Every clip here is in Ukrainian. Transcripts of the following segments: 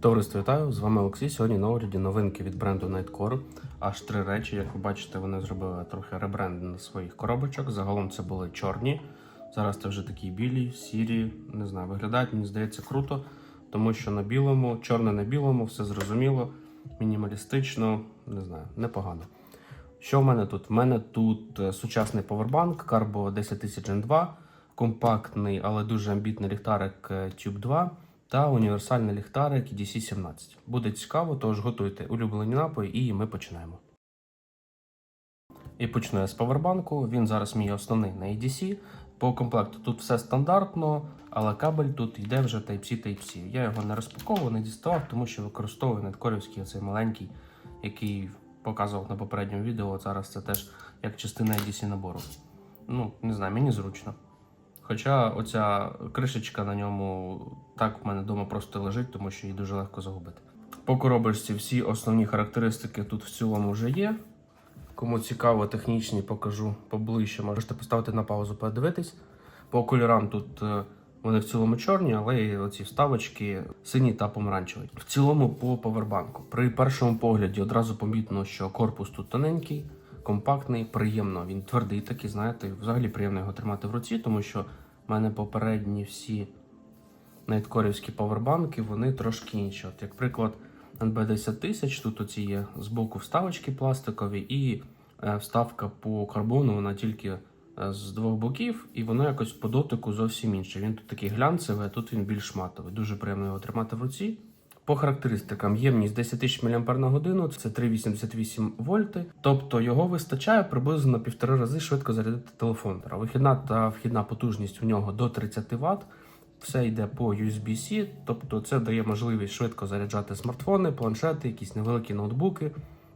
Товариство вітаю, з вами Олексій. Сьогодні на огляді новинки від бренду Nightcore. Аж три речі. Як ви бачите, вони зробили трохи ребрендинг своїх коробочок. Загалом це були чорні. Зараз це вже такі білі, сірі. Не знаю, виглядають, мені здається, круто, тому що на білому, чорне на білому, все зрозуміло, мінімалістично, не знаю, непогано. Що в мене тут? В мене тут е, сучасний повербанк Carbo 10000 N2, компактний, але дуже амбітний ліхтарик е, Tube 2 та універсальний ліхтарик DC17. Буде цікаво, тож готуйте улюблені напої і ми починаємо. І почну я з повербанку. Він зараз мій основний на EDC. По комплекту тут все стандартно, але кабель тут йде вже Type-C Type-C. Я його не розпаковував, не діставав, тому що використовую неткорівський оцей маленький, який показував на попередньому відео. Зараз це теж як частина EDC набору. Ну, не знаю, мені зручно. Хоча оця кришечка на ньому так в мене вдома просто лежить, тому що її дуже легко загубити. По коробочці всі основні характеристики тут в цілому вже є. Кому цікаво, технічні покажу поближче, можете поставити на паузу, подивитись. По кольорам тут е, вони в цілому чорні, але і оці вставочки сині та помаранчеві. В цілому по повербанку. При першому погляді одразу помітно, що корпус тут тоненький, компактний, приємно. Він твердий такий, знаєте, взагалі приємно його тримати в руці, тому що в мене попередні всі найткорівські павербанки, вони трошки інші. От, як приклад, NB10 тисяч, тут оці є збоку вставочки пластикові, і е, вставка по карбону, вона тільки е, з двох боків, і воно якось по дотику зовсім інше. Він тут такий глянцевий, а тут він більш матовий. Дуже приємно його тримати в руці. По характеристикам ємність 10 тисяч мАч на годину, це 3,88 вольти. Тобто його вистачає приблизно на півтори рази швидко зарядити телефон. Вихідна та вхідна потужність у нього до 30 Вт. Все йде по USB-C, тобто це дає можливість швидко заряджати смартфони, планшети, якісь невеликі ноутбуки.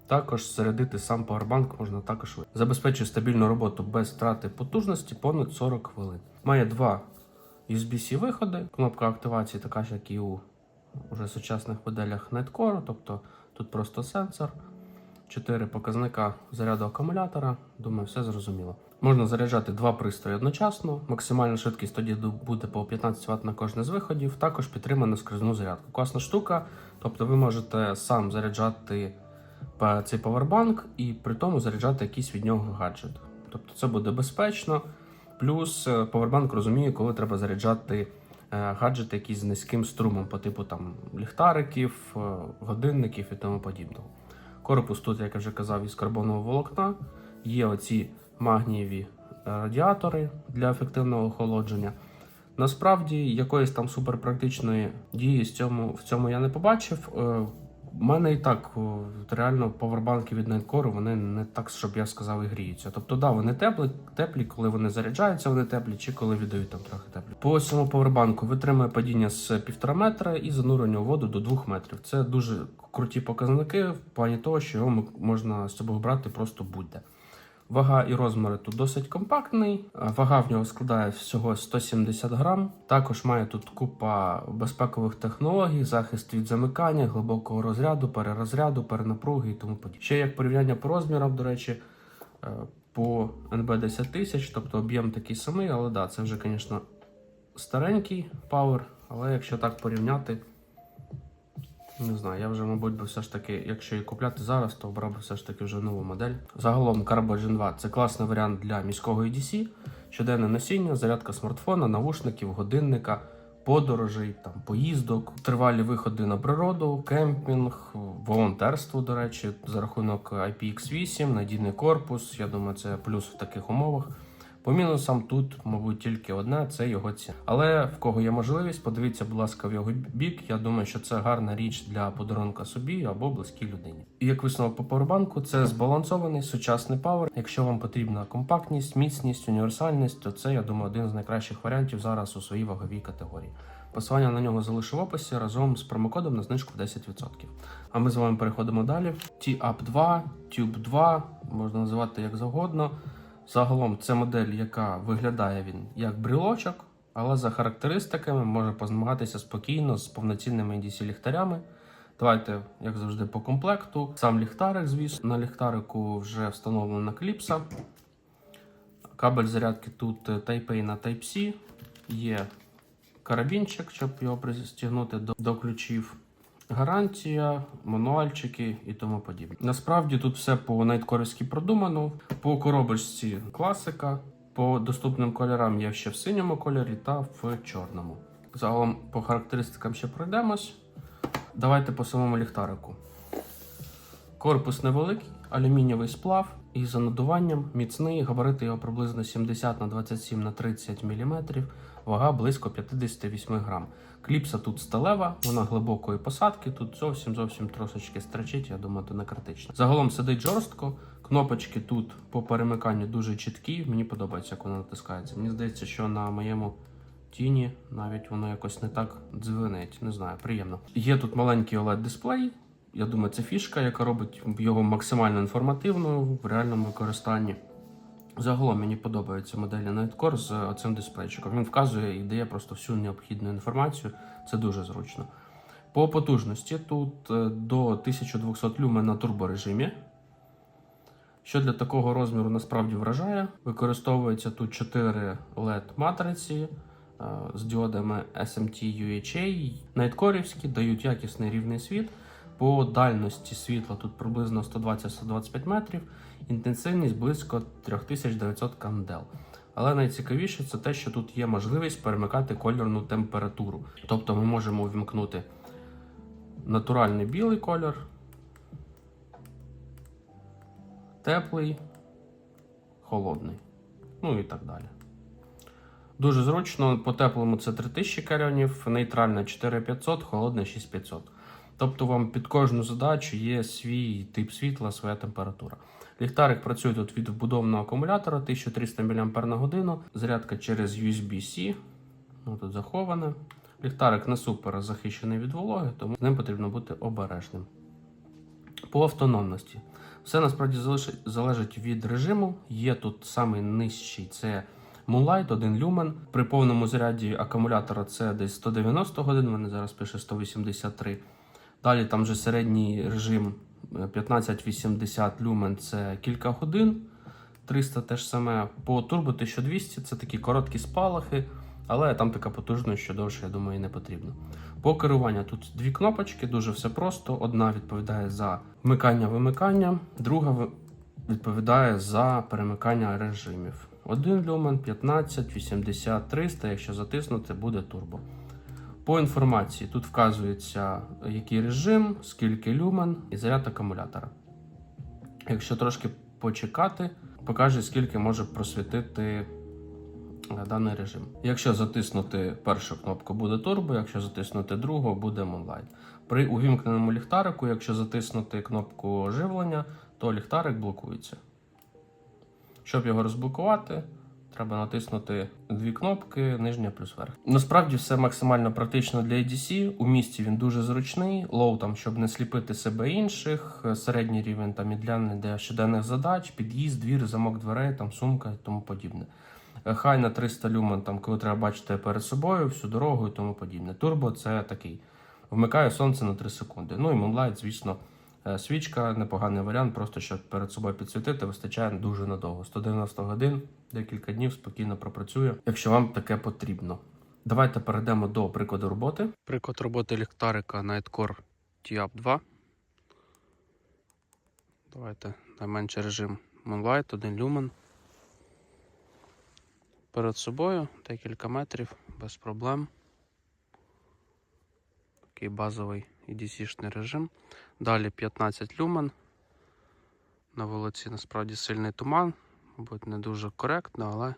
Також зарядити сам павербанк можна також. Забезпечує стабільну роботу без втрати потужності понад 40 хвилин. Має два USB-C виходи. Кнопка активації така ж, як і у вже сучасних моделях Nightcore, тобто тут просто сенсор. 4 показника заряду акумулятора. Думаю, все зрозуміло. Можна заряджати два пристрої одночасно. Максимальна швидкість тоді буде по 15 Вт на кожне з виходів. Також підтримана скрізну зарядку. Класна штука. Тобто ви можете сам заряджати цей павербанк і при тому заряджати якийсь від нього гаджет. Тобто це буде безпечно. Плюс е, павербанк розуміє, коли треба заряджати гаджети якісь з низьким струмом, по типу там ліхтариків, е, годинників і тому подібного. Корпус тут, як я вже казав, із карбонового волокна. Є оці магнієві е, радіатори для ефективного охолодження. Насправді, якоїсь там суперпрактичної дії в цьому, в цьому я не побачив. У мене і так реально повербанки від Nightcore, вони не так, щоб я сказав, і гріються. Тобто, да, вони теплі, теплі, коли вони заряджаються, вони теплі, чи коли віддають там трохи теплі. По цьому повербанку витримує падіння з 1,5 метра і занурення у воду до 2 метрів. Це дуже круті показники в плані того, що його можна з собою брати просто будь-де. Вага і розміри тут досить компактний. Вага в нього складає всього 170 грам. Також має тут купа безпекових технологій, захист від замикання, глибокого розряду, перерозряду, перенапруги і тому подібне. Ще як порівняння по розмірам, до речі, е, по NB 10 тисяч, тобто об'єм такий самий, але да, це вже, звісно, старенький Power, але якщо так порівняти. Не знаю, я вже, мабуть, би все ж таки, якщо її купляти зараз, то обрав би все ж таки вже нову модель. Загалом Carbo Gen 2 це класний варіант для міського EDC, щоденне носіння, зарядка смартфона, навушників, годинника, подорожей, там, поїздок, тривалі виходи на природу, кемпінг, волонтерство, до речі, за рахунок IPX8, надійний корпус. Я думаю, це плюс в таких умовах. По мінусам тут, мабуть, тільки одне це його ціна. Але в кого є можливість, подивіться, будь ласка, в його бік. Я думаю, що це гарна річ для подарунка собі або близькій людині. І як висновок по павербанку, це збалансований сучасний павер. Якщо вам потрібна компактність, міцність, універсальність, то це я думаю один з найкращих варіантів зараз у своїй ваговій категорії. Посилання на нього залишу в описі разом з промокодом на знижку в 10%. А ми з вами переходимо далі. T-Up 2, Tube 2, можна називати як завгодно. Загалом це модель, яка виглядає він як брілочок, але за характеристиками може позмагатися спокійно з повноцінними EDC ліхтарями. Давайте, як завжди, по комплекту. Сам ліхтарик, звісно, на ліхтарику вже встановлена кліпса. Кабель зарядки тут Type-A на Type-C. Є карабінчик, щоб його пристігнути до, до ключів. Гарантія, мануальчики і тому подібне. Насправді тут все по найткорівськи продумано. По коробочці класика, по доступним кольорам є ще в синьому кольорі та в чорному. Загалом по характеристикам ще пройдемось. Давайте по самому ліхтарику. Корпус невеликий, алюмінієвий сплав із занадуванням, міцний, габарити його приблизно 70 на 27 на 30 мм, вага близько 58 грам. Кліпса тут сталева, вона глибокої посадки, тут зовсім зовсім трошечки строчить, я думаю, це не критично. Загалом сидить жорстко. Кнопочки тут по перемиканню дуже чіткі. Мені подобається, як вона натискається. Мені здається, що на моєму тіні навіть воно якось не так дзвенить. Не знаю, приємно. Є тут маленький oled дисплей. Я думаю, це фішка, яка робить його максимально інформативною в реальному використанні. Загалом мені подобаються моделі Nightcore з цим дисплейчиком. Він вказує і дає просто всю необхідну інформацію. Це дуже зручно. По потужності тут е, до 1200 люмен на турборежимі. Що для такого розміру насправді вражає. Використовується тут 4 LED матриці е, з діодами SMT UHA. Найткорівські дають якісний рівний світ. По дальності світла тут приблизно 120-125 метрів, інтенсивність близько 3900 кандел. Але найцікавіше це те, що тут є можливість перемикати кольорну температуру. Тобто ми можемо увімкнути натуральний білий кольор, теплий, холодний. Ну і так далі. Дуже зручно, по теплому це 3000 кельвінів, нейтральна 4500, холодна 6500. Тобто вам під кожну задачу є свій тип світла, своя температура. Ліхтарик працює тут від вбудованого акумулятора 1300 мАч, зарядка через USB-C. Ну, тут заховане. Ліхтарик не супер захищений від вологи, тому з ним потрібно бути обережним. По автономності. Все насправді залежить від режиму. Є тут самий нижчий це Moonlight 1 люмен. При повному заряді акумулятора це десь 190 годин, вони зараз пише 183. Далі там вже середній режим е, 1580 люмен це кілька годин. 300 теж саме. По турбо 1200 це такі короткі спалахи, але там така потужність, що довше, я думаю, і не потрібно. По керуванню тут дві кнопочки, дуже все просто. Одна відповідає за вмикання-вимикання, друга відповідає за перемикання режимів. 1 люмен, 15, 80, 300. Якщо затиснути, буде турбо. По інформації тут вказується, який режим, скільки люмен і заряд акумулятора. Якщо трошки почекати, покаже, скільки може просвітити е, даний режим. Якщо затиснути першу кнопку, буде турбо, якщо затиснути другу, буде Moonlight. При увімкненому ліхтарику, якщо затиснути кнопку живлення, то ліхтарик блокується. Щоб його розблокувати, треба натиснути дві кнопки, нижня плюс верх. Насправді все максимально практично для ADC. У місті він дуже зручний. Лоу там, щоб не сліпити себе інших. Середній рівень там і для щоденних задач, під'їзд, двір, замок дверей, там сумка і тому подібне. Е, Хай на 300 люмен, там, коли треба бачити перед собою, всю дорогу і тому подібне. Турбо це такий. Вмикає сонце на 3 секунди. Ну і Moonlight, звісно, свічка, непоганий варіант, просто щоб перед собою підсвітити, вистачає дуже надовго. 190 годин, декілька днів спокійно пропрацює, якщо вам таке потрібно. Давайте перейдемо до прикладу роботи. Приклад роботи ліхтарика Nightcore TIAP 2. Давайте найменший режим Moonlight, 1 люмен. Перед собою декілька метрів без проблем. Такий базовий EDC-шний режим. Далі 15 люмен. На вулиці насправді сильний туман, мабуть, не дуже коректно, але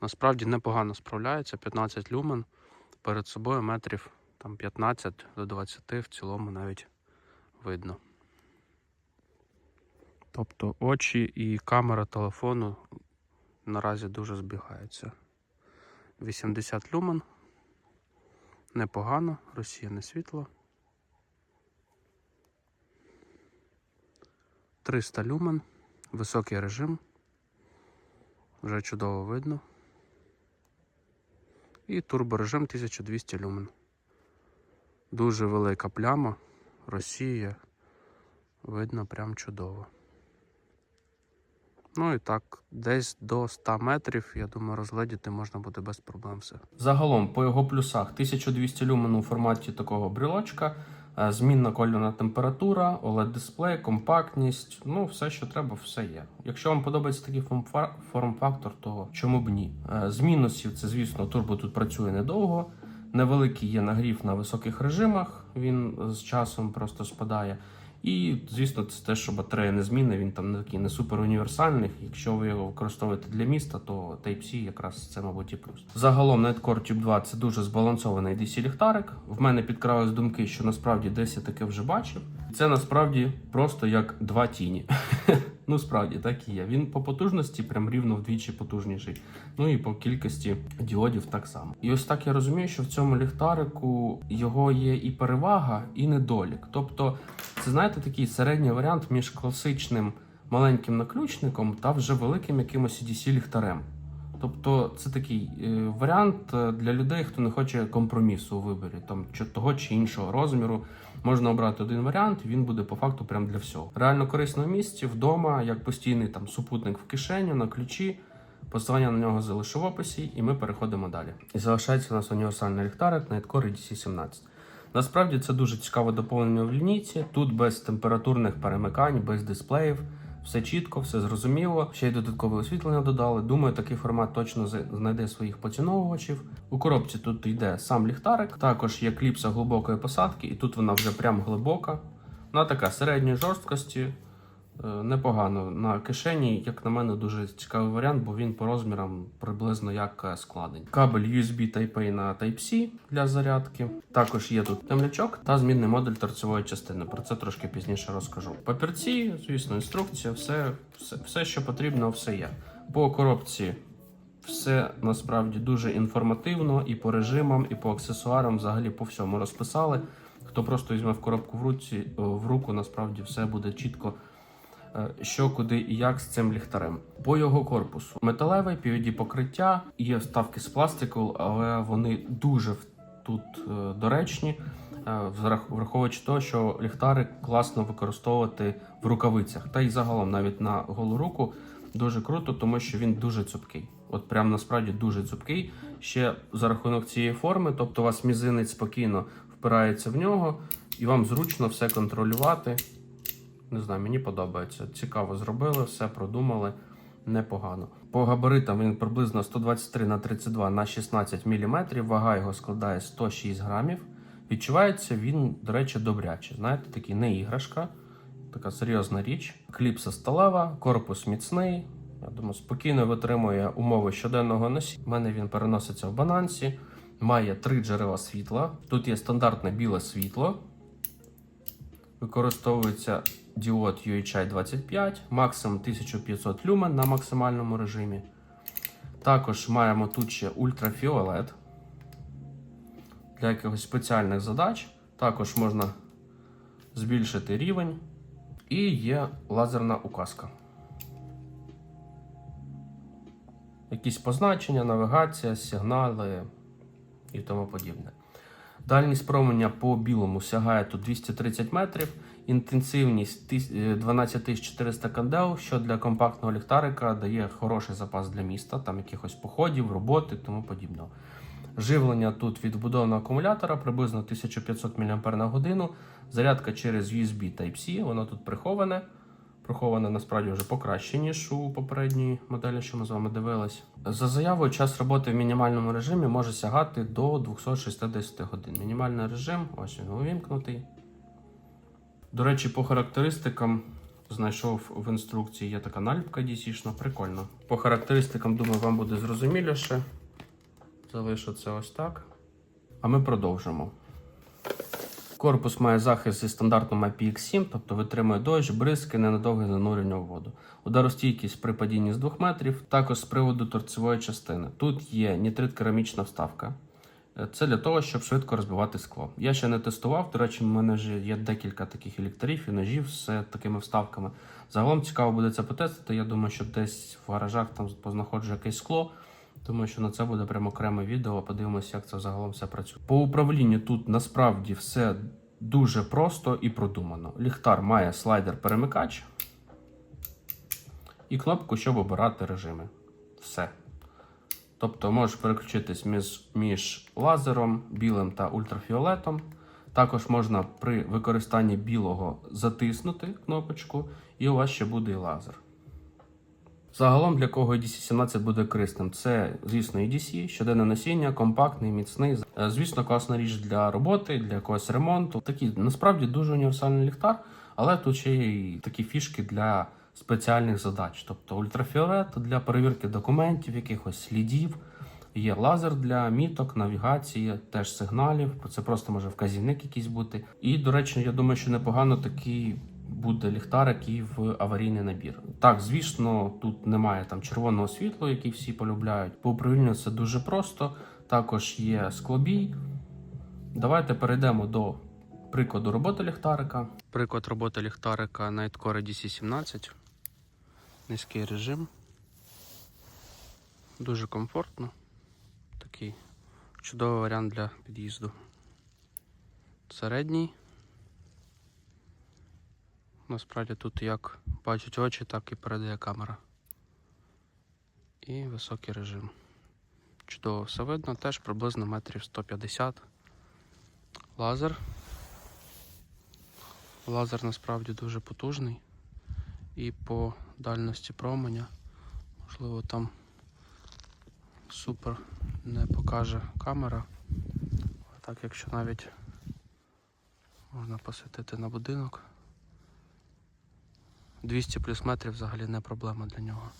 насправді непогано справляється. 15 люмен. Перед собою метрів там 15 до 20 в цілому навіть видно. Тобто очі і камера телефону наразі дуже збігаються. 80 люмен. Непогано, розсіяне світло. 300 люмен, високий режим. Вже чудово видно. І турборежим 1200 люмен. Дуже велика пляма, розсіює. Видно прям чудово. Ну і так, десь до 100 метрів, я думаю, розгледіти можна буде без проблем все. Загалом, по його плюсах, 1200 люмен у форматі такого брілочка, Змінна кольорна температура, OLED-дисплей, компактність, ну все, що треба, все є. Якщо вам подобається такий форм- форм-фактор, то чому б ні? Е, З мінусів це, звісно, турбо тут працює недовго. Невеликий є нагрів на високих режимах, він з часом просто спадає. І, звісно, це те, що батарея незмінна, він там не такий не супер універсальний. Якщо ви його використовуєте для міста, то Type-C якраз це, мабуть, і плюс. Загалом Nightcore Tube 2 це дуже збалансований DC ліхтарик. В мене підкрались думки, що насправді десь я таке вже бачив. Це насправді просто як два тіні. ну, справді, так і є. Він по потужності прям рівно вдвічі потужніший. Ну і по кількості діодів так само. І ось так я розумію, що в цьому ліхтарику його є і перевага, і недолік. Тобто, це знаєте такий середній варіант між класичним маленьким наключником та вже великим якимось DC ліхтарем. Тобто це такий е, варіант е, для людей, хто не хоче компромісу у виборі, там чи того чи іншого розміру. Можна обрати один варіант, він буде по факту прям для всього. Реально корисно в місці, вдома, як постійний там супутник в кишеню, на ключі. Посилання на нього залишу в описі, і ми переходимо далі. І залишається у нас універсальний ліхтарик Nightcore DC17. Насправді це дуже цікаве доповнення в лінійці. Тут без температурних перемикань, без дисплеїв. Все чітко, все зрозуміло. Ще й додаткове освітлення додали. Думаю, такий формат точно знайде своїх поціновувачів. У коробці тут йде сам ліхтарик. Також є кліпса глибокої посадки, і тут вона вже прям глибока. Вона така середньої жорсткості. Е, Непогано на кишені, як на мене, дуже цікавий варіант, бо він по розмірам приблизно як е, складень. Кабель USB Type-A на Type-C для зарядки. Також є тут темлячок та змінний модуль торцевої частини. Про це трошки пізніше розкажу. Папірці, звісно, інструкція, все, все, все, що потрібно, все є. По коробці все насправді дуже інформативно і по режимам, і по аксесуарам, взагалі по всьому розписали. Хто просто візьме в коробку в руці в руку, насправді все буде чітко. Е, Що, куди і як з цим ліхтарем. По його корпусу металевий PVD покриття, є вставки з пластику, але вони дуже тут е, доречні, е, враховуючи те, що ліхтарик класно використовувати в рукавицях. Та й загалом навіть на голу руку дуже круто, тому що він дуже цупкий. От прям насправді дуже цупкий. Ще за рахунок цієї форми, тобто у вас мізинець спокійно впирається в нього, і вам зручно все контролювати. Не знаю, мені подобається. Цікаво зробили, все продумали. Непогано. По габаритам він приблизно 123 на 32 на 16 мм. Вага його складає 106 грамів. Відчувається він, до речі, добряче. Знаєте, такий не іграшка, така серйозна річ. Кліпса сталева, корпус міцний. Я думаю, спокійно витримує умови щоденного носіння. У мене він переноситься в бананці. Має три джерела світла. Тут є стандартне біле світло. Використовується діод UHI 25, максимум 1500 люмен на максимальному режимі. Також маємо тут ще ультрафіолет для якихось спеціальних задач. Також можна збільшити рівень. І є лазерна указка. Якісь позначення, навігація, сигнали і тому подібне. Дальність променя по білому сягає тут 230 метрів, інтенсивність е, 12400 кандел, що для компактного ліхтарика дає хороший запас для міста, там якихось походів, роботи тому подібного. Живлення тут від вбудованого акумулятора приблизно 1500 мАч на годину. Зарядка через USB Type-C, воно тут приховане. Приховане насправді вже покраще, ніж у попередній моделі, що ми з вами дивились. За заявою, час роботи в мінімальному режимі може сягати до 260 годин. Мінімальний режим, ось він увімкнутий. До речі, по характеристикам знайшов в інструкції є така наліпка DC-шна, прикольно. По характеристикам, думаю, вам буде зрозуміліше. Залишу це ось так. А ми продовжимо. Корпус має захист зі стандартом IPX7, тобто витримує дощ, бризки, ненадовге занурення у воду. Ударостійкість при падінні з 2 метрів, також з приводу торцевої частини. Тут є нітрит керамічна вставка. Е, Це для того, щоб швидко розбивати скло. Я ще не тестував. До речі, в мене вже є декілька таких електрів і ножів з такими вставками. Загалом цікаво буде це потестити. Я думаю, що десь в гаражах там познаходжу якесь скло. Тому що на це буде прямо окреме відео. Подивимося, як це загалом все працює. По управлінню тут насправді все дуже просто і продумано. Ліхтар має слайдер-перемикач і кнопку, щоб обирати режими. Все. Тобто можеш переключитись між, між лазером, білим та ультрафіолетом. Також можна при використанні білого затиснути кнопочку, і у вас ще буде і лазер. Загалом для кого EDC 17 буде корисним, це, звісно, EDC, щоденне носіння, компактний, міцний. Звісно, класна річ для роботи, для якогось ремонту. Такий насправді дуже універсальний ліхтар, але тут ще є і такі фішки для спеціальних задач, тобто ультрафіолет для перевірки документів, якихось слідів. Є лазер для міток, навігації, теж сигналів. Це просто може вказівник якийсь бути. І, до речі, я думаю, що непогано такий буде ліхтарик і в аварійний набір. Так, звісно, тут немає там червоного світла, який всі полюбляють. По управлінню це дуже просто. Також є склобій. Давайте перейдемо до прикладу роботи ліхтарика. Приклад роботи ліхтарика Nightcore DC17. Низький режим. Дуже комфортно. Такий чудовий варіант для під'їзду. Середній. Насправді тут як бачать очі, так і передає камера. І високий режим. Чудово все видно, теж приблизно метрів 150. Лазер. Лазер насправді дуже потужний. І по дальності променя, можливо, там супер не покаже камера. А так, якщо навіть можна посвітити на будинок. 200 плюс метрів взагалі не проблема для нього.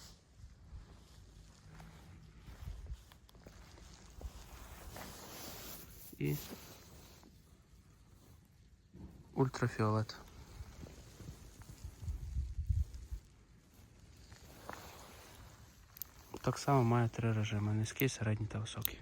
І ультрафіолет. Так само має три режими: низький, середній та високий.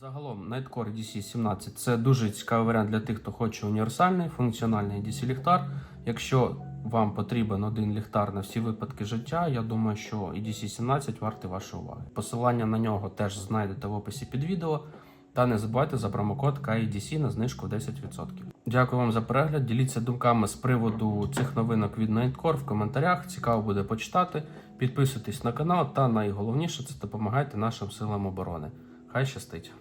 Загалом Nightcore DC17 це дуже цікавий варіант для тих, хто хоче універсальний, функціональний DC ліхтар. Якщо вам потрібен один ліхтар на всі випадки життя, я думаю, що і DC17 вартий вашої уваги. Посилання на нього теж знайдете в описі під відео. Та не забувайте за промокод KIDC на знижку 10%. Дякую вам за перегляд. Діліться думками з приводу цих новинок від Nightcore в коментарях. Цікаво буде почитати. Підписуйтесь на канал та найголовніше це допомагайте нашим силам оборони. Хай щастить!